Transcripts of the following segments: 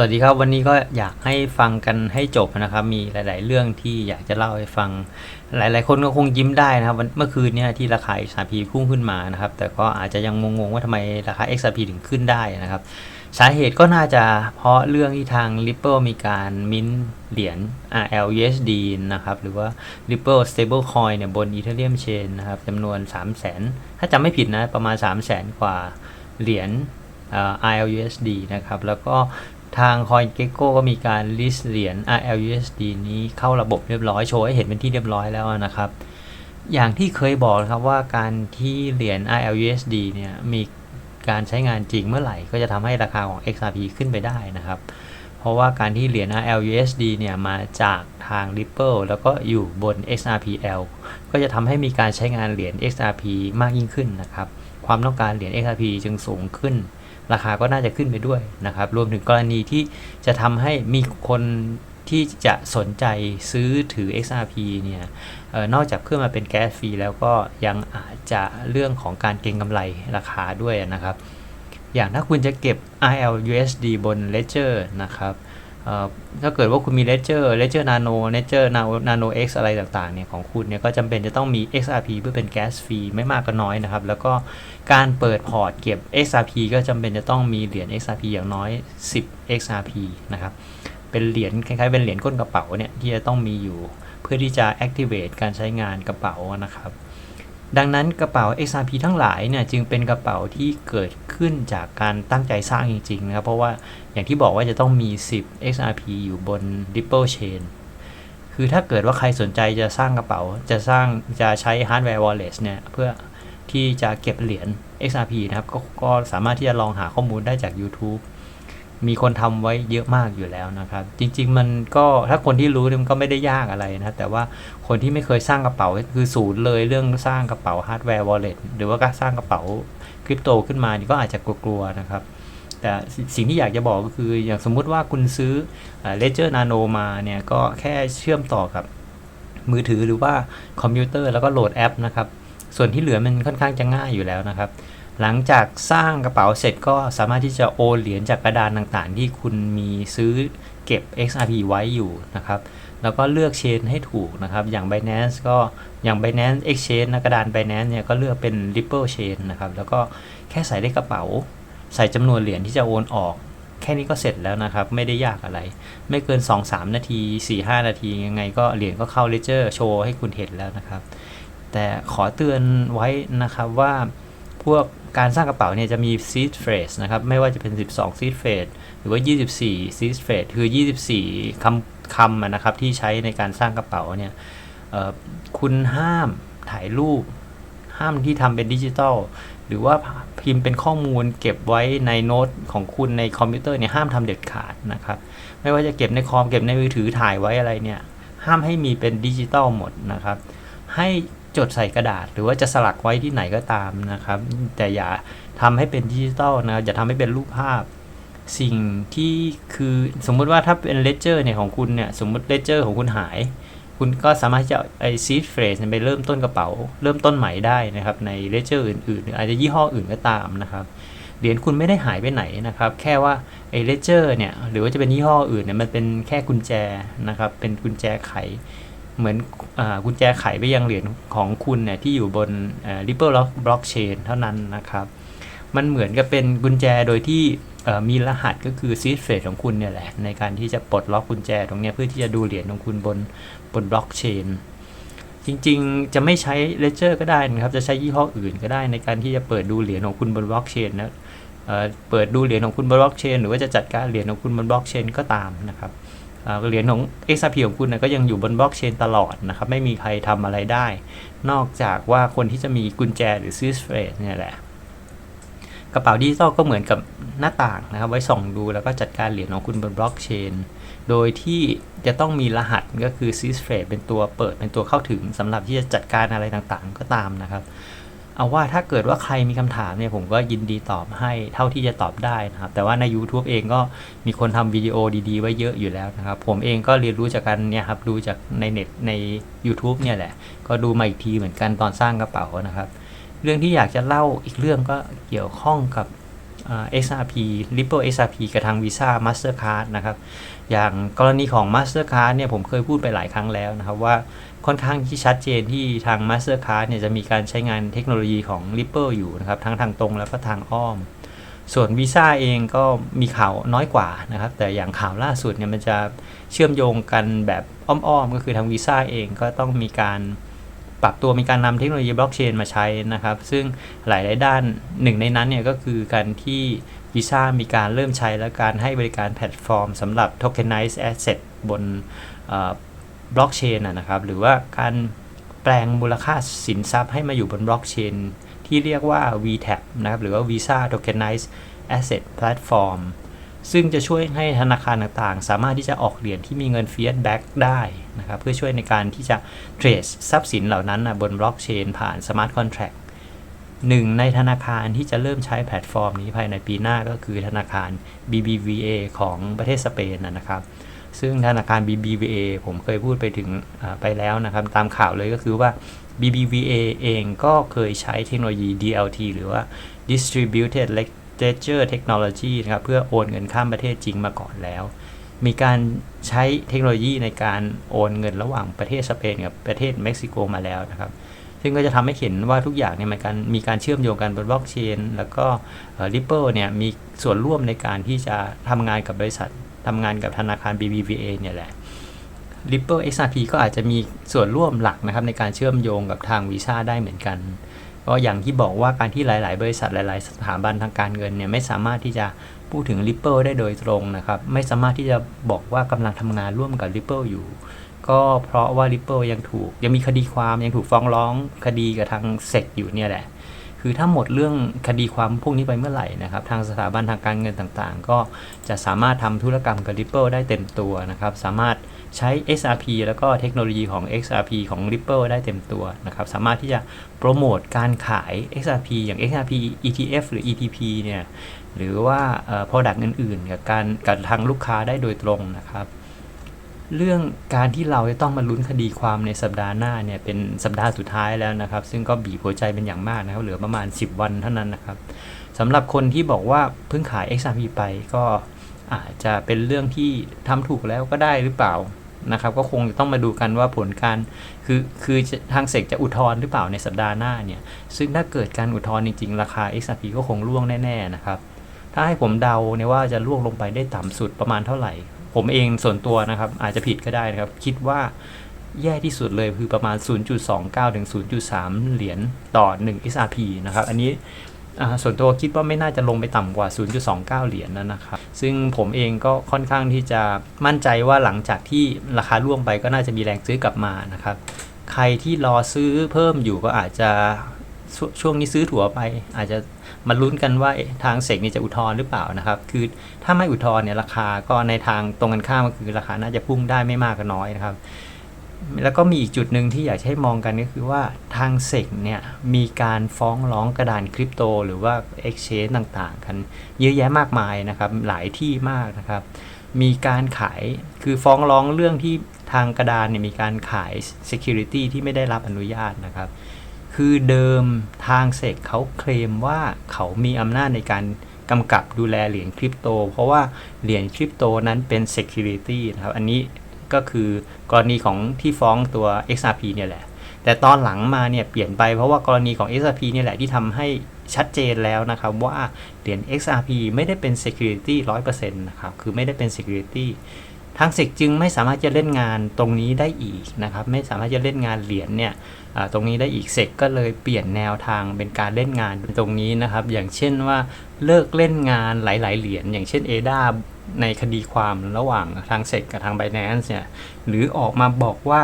วัสดีครับวันนี้ก็อยากให้ฟังกันให้จบนะครับ มีหลาย ๆ เรื่องที่อยากจะเล่าให้ฟัง หลาย ๆ คนก็คงยิ้มได้นะครับเมื่อคืนนี่ยที่ราคา XRP พุ่งขึ้นมานะครับ แต่ก็อาจจะยังงงๆว่าทำไมราคา XRP ถึงขึ้นได้นะครับ สาเหตุก็น่าจะเพราะเรื่องที่ทาง Ripple มีการมิ้นเหรียญ RLUSD นะครับ หรือว่า Ripple Stablecoin เนี่ยบน Ethereum Chain นะครับจำนวน 3 0 0 0 0 0 ถ้าจำไม่ผิดนะประมาณ 3 0 0 0 0 0 กว่าเหรียญ RLUSD นะครับ แล้วก็ ทาง CoinGecko ก็มีการ list เหรียญ RLUSD นี้เข้าระบบเรียบร้อยโชว์ให้เห็นเป็นที่เรียบร้อยแล้วนะครับ อย่างที่เคยบอกครับว่าการที่เหรียญ RLUSD เนี่ยมีการใช้งานจริงเมื่อไหร่ ก็จะทำให้ราคาของ XRP ขึ้นไปได้นะครับ เพราะว่าการที่เหรียญ RLUSD เนี่ยมาจากทาง Ripple แล้วก็อยู่บน XRPL ก็จะทำให้มีการใช้งานเหรียญ XRP มากยิ่งขึ้นนะครับ ความต้องการเหรียญ XRP จึงสูงขึ้น ราคาก็น่าจะขึ้นไปด้วยนะครับ รวมถึงกรณีที่จะทำให้มีคนที่จะสนใจซื้อถือ XRP เนี่ยออนอกจากเพื่อมาเป็นแก๊สฟรีแล้วก็ยังอาจจะเรื่องของการเก็งกำไรราคาด้วยนะครับ อย่างถ้าคุณจะเก็บ IL USD บน Ledger นะครับ ถ้าเกิดว่าคุณมี Ledger Ledger Nano Ledger Nano Nano X อะไรต่างๆเนี่ยของคุณเนี่ยก็จำเป็นจะต้องมี XRP เพื่อเป็นแก๊สฟรีไม่มากก็น้อยนะครับ แล้วก็การเปิดพอร์ตเก็บ XRP ก็จำเป็นจะต้องมีเหรียญ XRP อย่างน้อย 10 XRP นะครับ เป็นเหรียญคล้ายๆเป็นเหรียญก้นกระเป๋าเนี่ยที่จะต้องมีอยู่เพื่อที่จะ activate การใช้งานกระเป๋านะครับ ดังนั้นกระเป๋า XRP ทั้งหลายเนี่ยจึงเป็นกระเป๋าที่เกิดขึ้นจากการตั้งใจสร้างจริงๆนะครับ เพราะว่าอย่างที่บอกว่าจะต้องมี 10 XRP อยู่บน Ripple Chain คือถ้าเกิดว่าใครสนใจจะสร้างกระเป๋า จะสร้างจะใช้ hardware wallet เนี่ยเพื่อที่จะเก็บเหรียญ XRP นะครับกก็สามารถที่จะลองหาข้อมูลได้จาก YouTube มีคนทำไว้เยอะมากอยู่แล้วนะครับ จริง ๆ มันก็ถ้าคนที่รู้มันก็ไม่ได้ยากอะไรนะ แต่ว่าคนที่ไม่เคยสร้างกระเป๋าคือศูนย์เลยเรื่องสร้างกระเป๋าฮาร์ดแวร์วอลเล็ตหรือว่าการสร้างกระเป๋าคริปโตขึ้นมานี่ก็อาจจะกลัวๆนะครับ แต่สิ่งที่อยากจะบอกก็คืออย่างสมมุติว่าคุณซื้อเลเจอร์นาโนมาเนี่ยก็แค่เชื่อมต่อกับมือถือหรือว่าคอมพิวเตอร์แล้วก็โหลดแอปนะครับส่วนที่เหลือมันค่อนข้างจะง่ายอยู่แล้วนะครับ หลังจากสร้างกระเป๋าเสร็จก็สามารถที่จะโอนเหรียญจากกระดานต่างๆ ที่คุณมีซื้อเก็บ XRP ไว้อยู่นะครับ แล้วก็เลือกเชนให้ถูกนะครับ อย่าง Binance ก็อย่าง Binance Exchange นะกระดาน Binance เนี่ยก็เลือกเป็น Ripple Chain นะครับ แล้วก็แค่ใส่ในกระเป๋า ใส่จำนวนเหรียญที่จะโอนออก แค่นี้ก็เสร็จแล้วนะครับ ไม่ได้ยากอะไร ไม่เกิน 2-3 นาที 4-5 นาที ยังไงก็เหรียญก็เข้า Ledger โชว์ให้คุณเห็นแล้วนะครับ แต่ขอเตือนไว้นะครับว่าพวก การสร้างกระเป๋าเนี่ยจะมี seed phrase นะครับ ไม่ว่าจะเป็น 12 seed phrase หรือว่า 24 seed phrase คือ 24คำคำนะครับที่ใช้ในการสร้างกระเป๋าเนี่ยคุณห้ามถ่ายรูป ห้ามที่ทำเป็นดิจิตอลหรือว่าพิมพ์เป็นข้อมูลเก็บไว้ในโน้ตของคุณในคอมพิวเตอร์เนี่ยห้ามทำเด็ดขาดนะครับ ไม่ว่าจะเก็บในคอมเก็บในมือถือถ่ายไว้อะไรเนี่ยห้ามให้มีเป็นดิจิตอลหมดนะครับ ให้ จดใส่กระดาษ หรือว่าจะสลักไว้ที่ไหนก็ตามนะครับ แต่อย่าทำให้เป็นดิจิตอลนะอย่าทำให้เป็นรูปภาพ สิ่งที่คือสมมุติว่าถ้าเป็นเลเจอร์เนี่ยของคุณเนี่ยสมมติเลเจอร์ของคุณหาย คุณก็สามารถจะไอซีดเฟรสไปเริ่มต้นกระเป๋า เริ่มต้นใหม่ได้นะครับ ในเลเจอร์อื่นๆ หรืออาจจะยี่ห้ออื่นก็ตามนะครับเหรียญคุณไม่ได้หายไปไหนนะครับ แค่ว่าไอเลเจอร์เนี่ยหรือว่าจะเป็นยี่ห้ออื่นเนี่ยมันเป็นแค่กุญแจนะครับเป็นกุญแจไข เหมือนอกุญแจไขไปยังเหรียญของคุณเนี่ยที่อยู่บน Ripple Blockchain เท่านั้นนะครับ มันเหมือนกับเป็นกุญแจโดยที่มีรหัสก็คือ seed phrase ของคุณเนี่ยแหละ ในการที่จะปลดล็อกกุญแจตรงนี้เพื่อที่จะดูเหรียญของคุณบนบนบล็อกเชนจริงๆ จะไม่ใช้ Ledger ก็ได้นะครับ จะใช้ยี่ห้ออื่นก็ได้ในการที่จะเปิดดูเหรียญของคุณบนบล็อกเชนนะเปิดดูเหรียญของคุณบนบล็อกเชนหรือว่าจะจัดการเหรียญของคุณบนบล็อกเชนก็ตามนะครับ เหรียญของ XRP ของคุณนะก็ยังอยู่บนบล็อกเชนตลอดนะครับ ไม่มีใครทำอะไรได้ นอกจากว่าคนที่จะมีกุญแจหรือ seed phrase เนี่ยแหละ กระเป๋าดิจิตอลก็เหมือนกับหน้าต่างนะครับ ไว้ส่องดูแล้วก็จัดการเหรียญของคุณบนบล็อกเชน โดยที่จะต้องมีรหัสก็คือ seed phrase เป็นตัวเปิดเป็นตัวเข้าถึงสำหรับที่จะจัดการอะไรต่างๆ ก็ตามนะครับ เอาว่าถ้าเกิดว่าใครมีคำถามเนี่ยผมก็ยินดีตอบให้เท่าที่จะตอบได้นะครับ แต่ว่าใน YouTube เองก็มีคนทำวิดีโอดีๆ ไว้เยอะอยู่แล้วนะครับ ผมเองก็เรียนรู้จากกันเนี่ยครับดูจากในเน็ตใน YouTube เนี่ยแหละ ก็ดูมาอีกทีเหมือนกันตอนสร้างกระเป๋านะครับ เรื่องที่อยากจะเล่าอีกเรื่องก็เกี่ยวข้องกับอ่า XRP Ripple XRP กับทาง Visa Mastercard นะครับ อย่างกรณีของ Mastercard เนี่ยผมเคยพูดไปหลายครั้งแล้วนะครับว่าค่อนข้างที่ชัดเจนที่ทาง Mastercard เนี่ยจะมีการใช้งานเทคโนโลยีของ Ripple อยู่นะครับทั้งทางตรงแล้วก็ทางอ้อม ส่วน Visa เองก็มีข่าวน้อยกว่านะครับแต่อย่างข่าวล่าสุดเนี่ยมันจะเชื่อมโยงกันแบบอ้อมๆ ก็คือทาง Visa เองก็ต้องมีการปรับตัวมีการนำเทคโนโลยีบล็อกเชนมาใช้นะครับ ซึ่งหลาย ๆ ด้านหนึ่งในนั้นเนี่ยก็คือการที่ Visa มีการเริ่มใช้และการให้บริการแพลตฟอร์มสำหรับ Tokenize Asset บนบล็อกเชนนะครับหรือว่าการแปลงมูลค่าสินทรัพย์ให้มาอยู่บนบล็อกเชนที่เรียกว่า VTAP นะครับหรือว่า Visa Tokenized Asset Platform ซึ่งจะช่วยให้ธนาคารต่างๆ สามารถที่จะออกเหรียญที่มีเงิน Fiat Back ได้นะครับเพื่อช่วยในการที่จะเทรดทรัพย์สินเหล่านั้นนะบนบล็อกเชนผ่าน Smart Contract หนึ่งในธนาคารที่จะเริ่มใช้แพลตฟอร์มนี้ภายในปีหน้าก็คือธนาคาร BBVA ของประเทศสเปนนะครับ ซึ่งธนาคาร BBVA ผมเคยพูดไปถึงไปแล้วนะครับ ตามข่าวเลยก็คือว่า BBVA เองก็เคยใช้เทคโนโลยี DLT หรือว่า Distributed Ledger Technology นะครับเพื่อโอนเงินข้ามประเทศจริงมาก่อนแล้ว มีการใช้เทคโนโลยีในการโอนเงินระหว่างประเทศสเปนกับประเทศเม็กซิโกมาแล้วนะครับ ซึ่งก็จะทำให้เห็นว่าทุกอย่างเนี่ยมันการมีการเชื่อมโยงกันบนบล็อกเชนแล้วก็ Ripple เนี่ยมีส่วนร่วมในการที่จะทำงานกับบริษัททำงานกับธนาคาร BBVA เนี่ยแหละ Ripple XRP ก็อาจจะมีส่วนร่วมหลักนะครับในการเชื่อมโยงกับทาง Visa ได้เหมือนกัน ก็อย่างที่บอกว่าการที่หลาย ๆ บริษัทหลาย ๆ สถาบันทางการเงินเนี่ยไม่สามารถที่จะพูดถึง Ripple ได้โดยตรงนะครับ ไม่สามารถที่จะบอกว่ากำลังทำงานร่วมกับ Ripple อยู่ ก็เพราะว่า Ripple ยังถูก ยังมีคดีความยังถูกฟ้องร้องคดีกับทางเซกอยู่เนี่ยแหละ คือถ้าหมดเรื่องคดีความพวกนี้ไปเมื่อไหร่นะครับ ทางสถาบันทางการเงินต่างๆ ก็จะสามารถทำธุรกรรมกับ Ripple ได้เต็มตัวนะครับ สามารถใช้ XRP แล้วก็เทคโนโลยีของ XRP ของ Ripple ได้เต็มตัวนะครับ สามารถที่จะโปรโมทการขาย XRP อย่าง XRP ETF หรือ ETP เนี่ย หรือว่า product อื่นๆ กับการกับทางลูกค้าได้โดยตรงนะครับ เรื่องการที่เราจะต้องมาลุ้นคดีความในสัปดาห์หน้าเนี่ยเป็นสัปดาห์สุดท้ายแล้วนะครับ ซึ่งก็บีบหัวใจเป็นอย่างมากนะครับเหลือประมาณ 10 วันเท่านั้นนะครับสำหรับคนที่บอกว่าเพิ่งขาย XRP ไปก็อาจจะเป็นเรื่องที่ทำถูกแล้วก็ได้หรือเปล่านะครับก็คงจะต้องมาดูกันว่าผลการคือคือทางเสกจะอุทธรณ์หรือเปล่าในสัปดาห์หน้าเนี่ยซึ่งถ้าเกิดการอุทธรณ์จริงๆ ราคา XRP ก็คงร่วงแน่ๆนะครับถ้าให้ผมเดาเนี่ยว่าจะล่วงลงไปได้ต่ำสุดประมาณเท่าไหร่ ผมเองส่วนตัวนะครับ อาจจะผิดก็ได้นะครับ คิดว่าแย่ที่สุดเลยคือประมาณ 0.29 ถึง 0.3 เหรียญต่อ 1 XRP นะครับ อันนี้ส่วนตัวคิดว่าไม่น่าจะลงไปต่ำกว่า 0.29 เหรียญนนะครับ ซึ่งผมเองก็ค่อนข้างที่จะมั่นใจว่าหลังจากที่ราคาร่วงไปก็น่าจะมีแรงซื้อกลับมานะครับ ใครที่รอซื้อเพิ่มอยู่ก็อาจจะชช่วงนี้ซื้อถั่วไป อาจจะ มาลุ้นกันว่าทางเสกนี่จะอุทธรณ์หรือเปล่านะครับ คือถ้าไม่อุทธรณ์เนี่ยราคาก็ในทางตรงกันข้ามก็คือราคาน่าจะพุ่งได้ไม่มากก็น้อยนะครับ แล้วก็มีอีกจุดหนึ่งที่อยากให้มองกันก็คือว่าทางเซกเนี่ยมีการฟ้องร้องกระดานคริปโต หรือว่า Exchange ต่างๆ กันเยอะแยะมากมายนะครับหลายที่มากนะครับ มีการขายคือฟ้องร้องเรื่องที่ทางกระดานเนี่ยมีการขาย Security ที่ไม่ได้รับอนุญาตนะครับ คือเดิมทางเซกเขาเคลมว่าเขามีอำนาจในการกำกับดูแลเหรียญคริปโต เพราะว่าเหรียญคริปโตนั้นเป็น Security นะครับ อันนี้ก็คือกรณีของที่ฟ้องตัว XRP เนี่ยแหละ แต่ตอนหลังมาเนี่ยเปลี่ยนไปเพราะว่ากรณีของ XRP เนี่ยแหละที่ทำให้ชัดเจนแล้วนะครับว่าเหรียญ XRP ไม่ได้เป็น Security 100%นะครับ คือไม่ได้เป็น Security ทางเซกจึงไม่สามารถจะเล่นงานตรงนี้ได้อีกนะครับ ไม่สามารถจะเล่นงานเหรียญเนี่ยตรงนี้ได้อีกเสกก็เลยเปลี่ยนแนวทางเป็นการเล่นงานตรงนี้นะครับ อย่างเช่นว่าเลิกเล่นงานหลาย ๆ เหรียญอย่างเช่นเอดาในคดีความระหว่างทางเสกกับทางไบแนนซ์เนี่ยหรือออกมาบอกว่า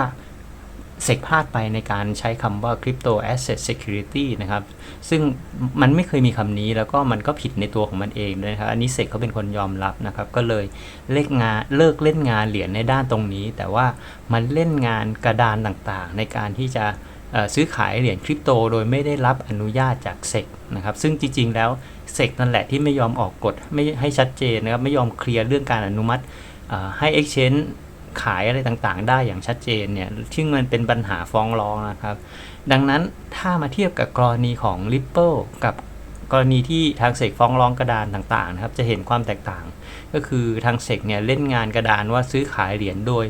เซกพลาดไปในการใช้คำว่า Crypto Asset Security นะครับ ซึ่งมันไม่เคยมีคำนี้แล้วก็มันก็ผิดในตัวของมันเองด้วยนะครับ อันนี้เซกเขาเป็นคนยอมรับนะครับ ก็เลยเลิกงานเลิกเล่นงานเหรียญในด้านตรงนี้ แต่ว่ามันเล่นงานกระดานต่างๆ ในการที่จะซื้อขายเหรียญคริปโต โดยไม่ได้รับอนุญาตจากเซกนะครับ ซึ่งจริง ๆ แล้วเซกนั่นแหละที่ไม่ยอมออกกฎไม่ให้ชัดเจนนะครับ ไม่ยอมเคลียร์เรื่องการอนุมัติให้ Exchange ขายอะไรต่างๆ ได้อย่างชัดเจนเนี่ยซึ่งมันเป็นปัญหาฟ้องร้องนะครับ ดังนั้นถ้ามาเทียบกับกรณีของ Ripple กับกรณีที่ทางเสกฟ้องร้องกระดานต่างๆนะครับจะเห็นความแตกต่าง ก็คือทางเสกเนี่ยเล่นงานกระดานว่าซื้อขายเหรียญโดย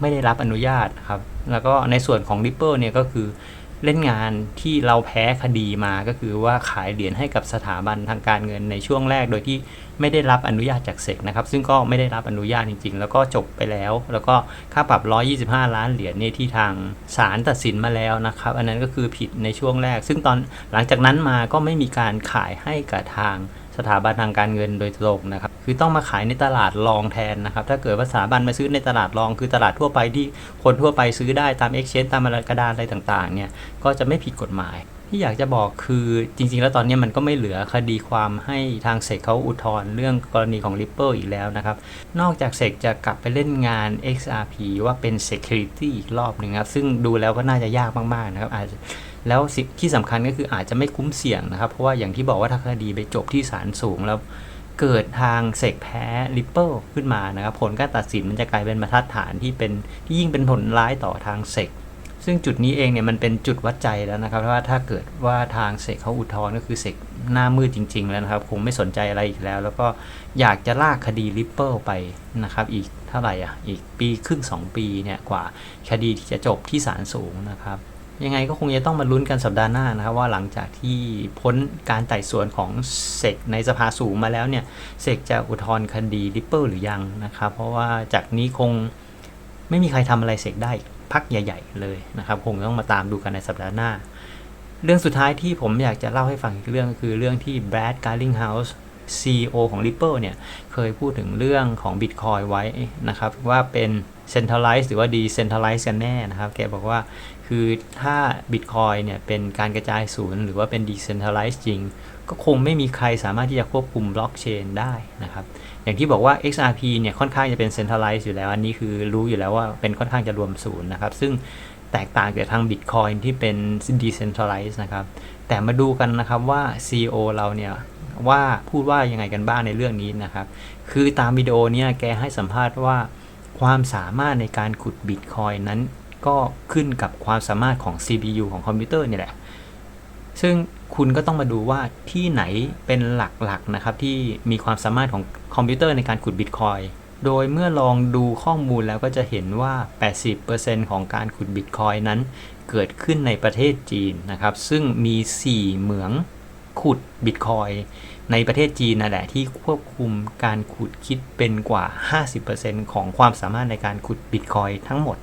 ไม่ได้รับอนุญาตครับแล้วก็ในส่วนของ Ripple เนี่ยก็คือ เล่นงานที่เราแพ้คดีมาก็คือว่าขายเหรียญให้กับสถาบันทางการเงินในช่วงแรกโดยที่ไม่ได้รับอนุญาตจากเสกนะครับ ซึ่งก็ไม่ได้รับอนุญาตจริง ๆ แล้วก็จบไปแล้ว แล้วก็ค่าปรับ 125 ล้านเหรียญเนี่ยที่ทางศาลตัดสินมาแล้วนะครับ อันนั้นก็คือผิดในช่วงแรก ซึ่งตอนหลังจากนั้นมาก็ไม่มีการขายให้กับทาง สถาบันทางการเงินโดยตรงนะครับ คือต้องมาขายในตลาดรองแทนนะครับ ถ้าเกิดว่าสถาบันมาซื้อในตลาดรอง คือตลาดทั่วไปที่คนทั่วไปซื้อได้ตาม Exchange ตามกระดานอะไรต่างๆ เนี่ย ก็จะไม่ผิดกฎหมาย ที่อยากจะบอกคือจริง ๆ แล้วตอนนี้มันก็ไม่เหลือคดีความให้ทางเสกเขาอุทธรณ์เรื่องกรณีของ Ripple อีกแล้วนะครับ นอกจากเสกจะกลับไปเล่นงาน XRP ว่าเป็น Security อีกรอบหนึ่งครับ ซึ่งดูแล้วก็น่าจะยากมากๆนะครับอาจจะ แล้วที่สำคัญก็คืออาจจะไม่คุ้มเสี่ยงนะครับ เพราะว่าอย่างที่บอกว่าถ้าคดีไปจบที่ศาลสูงแล้วเกิดทางเสกแพ้ Ripple ขึ้นมานะครับผลการตัดสินมันจะกลายเป็นบรรทัดฐานที่เป็นที่ยิ่งเป็นผลร้ายต่อทางเสกซึ่งจุดนี้เองเนี่ยมันเป็นจุดวัดใจแล้วนะครับว่าถ้าเกิดว่าทางเสกเขาอุทธรณ์ก็คือเสกหน้ามืดจริง ๆ แล้วนะครับ คงไม่สนใจอะไรอีกแล้ว แล้วก็อยากจะลากคดี Ripple ไปนะครับอีกเท่าไหร่อะอีกปีครึ่ง2ปีเนี่ยกว่าคดีที่จะจบที่ศาลสูงนะครับ ยังไงก็คงจะต้องมาลุ้นกันสัปดาห์หน้านะครับว่าหลังจากที่พ้นการไต่สวนของเสกในสภาสูงมาแล้วเนี่ยเสกจะอุทธรณ์คดีริปเปิลหรือยังนะครับ เพราะว่าจากนี้คงไม่มีใครทำอะไรเสกได้พักใหญ่ ๆ เลยนะครับ คงต้องมาตามดูกันในสัปดาห์หน้า เรื่องสุดท้ายที่ผมอยากจะเล่าให้ฟังอีกเรื่องก็คือเรื่องที่ Brad Garlinghouse CEO ของ Ripple เนี่ยเคยพูดถึงเรื่องของ Bitcoin ไว้นะครับ ว่าเป็น centralized หรือว่า decentralized กันแน่นะครับ แกบอกว่าคือถ้า Bitcoin เนี่ยเป็นการกระจายศูนย์หรือว่าเป็น decentralized จริง ก็คงไม่มีใครสามารถที่จะควบคุมบล็อกเชนได้นะครับ อย่างที่บอกว่า XRP เนี่ยค่อนข้างจะเป็น centralized อยู่แล้ว อันนี้คือรู้อยู่แล้วว่าเป็นค่อนข้างจะรวมศูนย์นะครับ ซึ่งแตกต่างจากทาง Bitcoin ที่เป็น decentralized นะครับ แต่มาดูกันนะครับว่า CEO เราเนี่ย ว่าพูดว่ายังไงกันบ้างในเรื่องนี้นะครับ คือตามวิดีโอเนี่ยแกให้สัมภาษณ์ว่า ความสามารถในการขุด Bitcoin นั้น ก็ขึ้นกับความสามารถของ CPU ของคอมพิวเตอร์นี่แหละ ซึ่งคุณก็ต้องมาดูว่าที่ไหนเป็นหลักๆนะครับที่มีความสามารถของคอมพิวเตอร์ในการขุด Bitcoin โดยเมื่อลองดูข้อมูลแล้วก็จะเห็นว่า 80%ของการขุด Bitcoin นั้น เกิดขึ้นในประเทศจีนนะครับ ซึ่งมี 4 เหมือง ขุด Bitcoin ในประเทศจีนนั่นแหละที่ควบคุมการขุดคิดเป็นกว่า 50%ของความสามารถในการขุด Bitcoin ทั้งหมด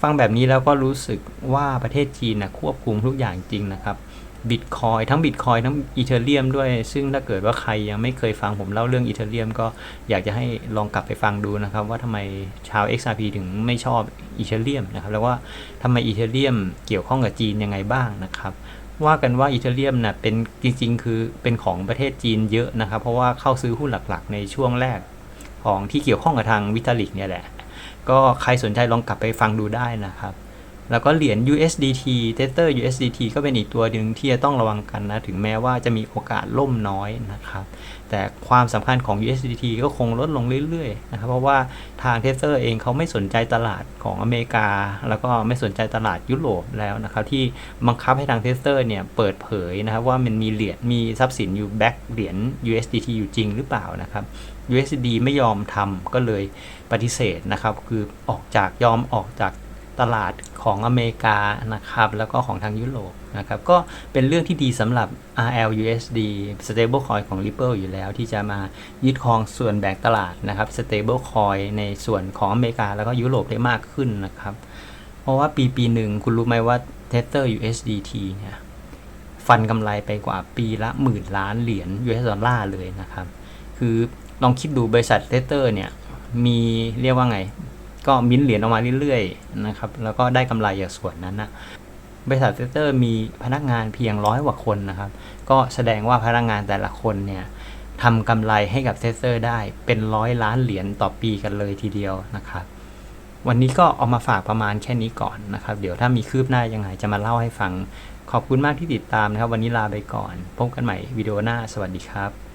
ฟังแบบนี้แล้วก็รู้สึกว่าประเทศจีนนะควบคุมทุกอย่างจริงนะครับบิตคอยทั้งบิตคอยทั้งอีเทเรียมด้วย ซึ่งถ้าเกิดว่าใครยังไม่เคยฟังผมเล่าเรื่องอีเทเรียมก็อยากจะให้ลองกลับไปฟังดูนะครับ ว่าทำไมชาว XRP ถึงไม่ชอบอีเทเรียมนะครับ แล้วว่าทำไมอีเทเรียมเกี่ยวข้องกับจีนยังไงบ้างนะครับ ว่ากันว่าอิตาเลียมน่ะเป็นจริง ๆ คือเป็นของประเทศจีนเยอะนะครับ เพราะว่าเข้าซื้อหุ้นหลักๆ ในช่วงแรกของที่เกี่ยวข้องกับทางวิตาลิกเนี่ยแหละ ก็ใครสนใจลองกลับไปฟังดูได้นะครับ แล้วก็เหรียญ USDT Tether USDT ก็เป็นอีกตัวหนึ่งที่จะต้องระวังกันนะ ถึงแม้ว่าจะมีโอกาสล่มน้อยนะครับ แต่ความสำคัญของ USDT ก็คงลดลงเรื่อยๆนะครับ เพราะว่าทาง Tether เองเขาไม่สนใจตลาดของอเมริกา แล้วก็ไม่สนใจตลาดยุโรปแล้วนะครับ ที่บังคับให้ทาง Tether เนี่ยเปิดเผยนะครับว่ามันมีเหรียญมีทรัพย์สินอยู่แบ็กเหรียญ USDT อยู่จริงหรือเปล่านะครับ USD ไม่ยอมทำก็เลยปฏิเสธนะครับ คือออกจากยอมออกจาก ตลาดของอเมริกานะครับแล้วก็ของทางยุโรปนะครับก็เป็นเรื่องที่ดีสำหรับ RLUSD stable coin ของ Ripple อยู่แล้วที่จะมายึดครองส่วนแบ่งตลาดนะครับ stable coin ในส่วนของอเมริกาแล้วก็ยุโรปได้มากขึ้นนะครับ เพราะว่าปีปีหนึ่งคุณรู้ไหมว่า Tether USDT เนี่ยฟันกำไรไปกว่าปีละหมื่นล้านเหรียญ US ดอลลาร์เลยนะครับ คือลองคิดดูบริษัทเทเตอร์เนี่ยมีเรียกว่าไง ก็มิ้นเหรียญออกมาเรื่อยๆนะครับแล้วก็ได้กำไรจากส่วนนั้นนะบริษัทเทเตอร์มีพนักงานเพียงร้อยกว่าคนนะครับ ก็แสดงว่าพนักงานแต่ละคนเนี่ยทำกำไรให้กับเทเตอร์ได้เป็นร้อยล้านเหรียญต่อปีกันเลยทีเดียวนะครับ วันนี้ก็เอามาฝากประมาณแค่นี้ก่อนนะครับ เดี๋ยวถ้ามีคืบหน้ายังไงจะมาเล่าให้ฟัง ขอบคุณมากที่ติดตามนะครับ วันนี้ลาไปก่อน พบกันใหม่วิดีโอหน้า สวัสดีครับ